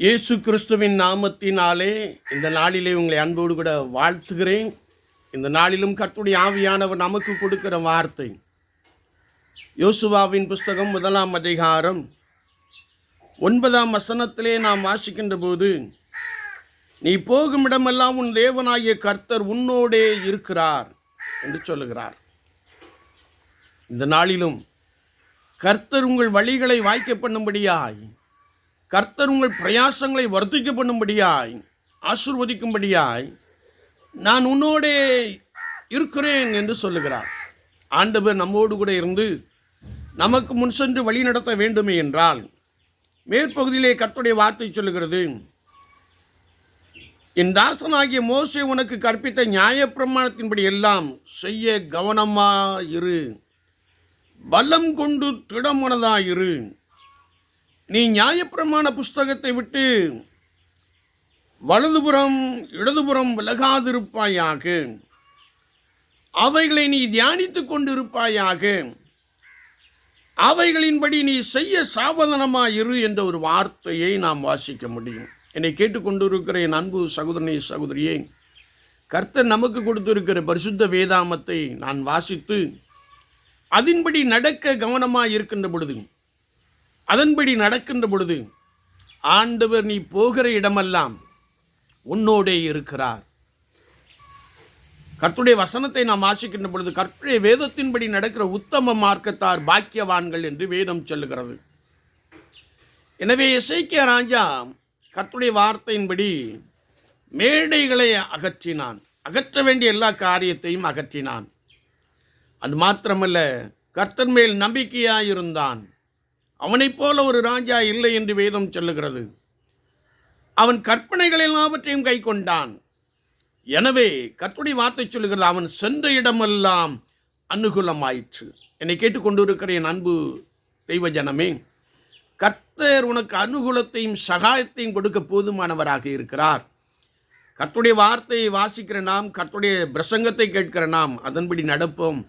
இயேசு கிறிஸ்துவின் நாமத்தினாலே இந்த நாளிலே உங்களை அன்போடு கூட வாழ்த்துகிறேன். இந்த நாளிலும் கர்த்தருடைய ஆவியானவர் நமக்கு கொடுக்கிற வார்த்தை. யோசுவாவின் புஸ்தகம் முதலாம் அதிகாரம் ஒன்பதாம் வசனத்திலே நாம் வாசிக்கின்ற போது நீ போகும் இடமெல்லாம் உன் தேவனாகிய கர்த்தர் உன்னோடே இருக்கிறார் என்று சொல்லுகிறார். இந்த நாளிலும் கர்த்தர் உங்கள் வழிகளை வாய்க்க பண்ணும்படியாய் கர்த்தர் உங்கள் பிரயாசங்களை வர்த்திக்க பண்ணும்படியாய் ஆசிர்வதிக்கும்படியாய் நான் உன்னோடே இருக்கிறேன் என்று சொல்லுகிறார். ஆண்டவர் நம்மோடு கூட இருந்து நமக்கு முன் சென்று வழி நடத்த வேண்டுமே என்றால் மேற்பகுதியிலே கர்த்தருடைய வார்த்தை சொல்லுகிறது என் தாசனாகிய மோசை உனக்கு கற்பித்த நியாயப்பிரமாணத்தின்படி எல்லாம் செய்ய கவனமாயிரு. பலம் கொண்டு திடமனதாயிரு. நீ நியாயப்பிரமாண புஸ்தகத்தை விட்டு வலதுபுறம் இடதுபுறம் விலகாதிருப்பாயாக. அவைகளை நீ தியானித்துக் கொண்டிருப்பாயாக. அவைகளின்படி நீ செய்ய சாவதானமாயிரு என்ற ஒரு வார்த்தையை நாம் வாசிக்க முடியும். என்னை கேட்டுக்கொண்டிருக்கிற என் அன்பு சகோதரனை சகோதரியே கர்த்தர் நமக்கு கொடுத்திருக்கிற பரிசுத்த வேதாமத்தை நான் வாசித்து அதன்படி நடக்க கவனமாக இருக்கின்ற பொழுது அதன்படி நடக்கின்ற பொழுது ஆண்டவர் நீ போகிற இடமெல்லாம் உன்னோடே இருக்கிறார். கர்த்துடைய வசனத்தை நாம் வாசிக்கின்ற பொழுது கர்த்துடைய வேதத்தின்படி நடக்கிற உத்தம மார்க்கத்தார் பாக்கியவான்கள் என்று வேதம் சொல்லுகிறது. எனவே இசைக்கிய ராஜா கர்த்துடைய வார்த்தையின்படி மேடைகளை அகற்றினான். அகற்ற வேண்டிய எல்லா காரியத்தையும் அகற்றினான். அது மாத்திரமல்ல கர்த்தர் மேல் நம்பிக்கையாயிருந்தான். அவனைப் போல ஒரு ராஜா இல்லை என்று வேதம் சொல்லுகிறது. அவன் கற்பனைகள் எல்லாவற்றையும் கை கொண்டான். எனவே கர்த்தருடைய வார்த்தை சொல்லுகிறது அவன் சென்ற இடமெல்லாம் அனுகூலமாயிற்று. என்னை கேட்டுக்கொண்டிருக்கிற என் அன்பு தெய்வ ஜனமே கர்த்தர் உனக்கு அனுகூலத்தையும் சகாயத்தையும் கொடுக்க போதுமானவராக இருக்கிறார். கர்த்துடைய வார்த்தையை வாசிக்கிற நாம் கர்த்துடைய பிரசங்கத்தை கேட்கிற நாம் அதன்படி நடப்போம்.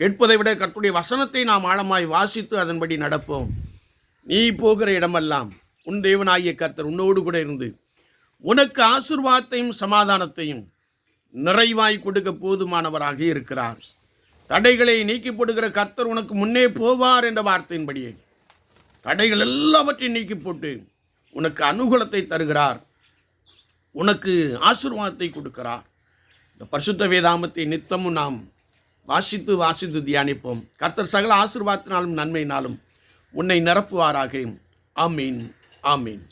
கேட்பதை விட கர்த்தருடைய வசனத்தை நாம் ஆழமாய் வாசித்து அதன்படி நடப்போம். நீ போகிற இடமெல்லாம் உன் தேவனாகிய கர்த்தர் உன்னோடு கூட இருந்து உனக்கு ஆசிர்வாதத்தையும் சமாதானத்தையும் நிறைவாய் கொடுக்க போதுமானவராக இருக்கிறார். தடைகளை நீக்கி போடுகிற கர்த்தர் உனக்கு முன்னே போவார் என்ற வார்த்தையின்படியே. தடைகள் எல்லாவற்றையும் நீக்கி போட்டு உனக்கு அனுகூலத்தை தருகிறார். உனக்கு ஆசிர்வாதத்தை கொடுக்கிறார். இந்த பரிசுத்த வேதாமத்தை நித்தமும் நாம் வாசித்து வாசித்து தியானிப்போம். கர்த்தர் சகல ஆசிர்வாதத்தினாலும் நன்மையினாலும் உன்னை நிரப்புவாராக. ஆமீன். ஆமீன்.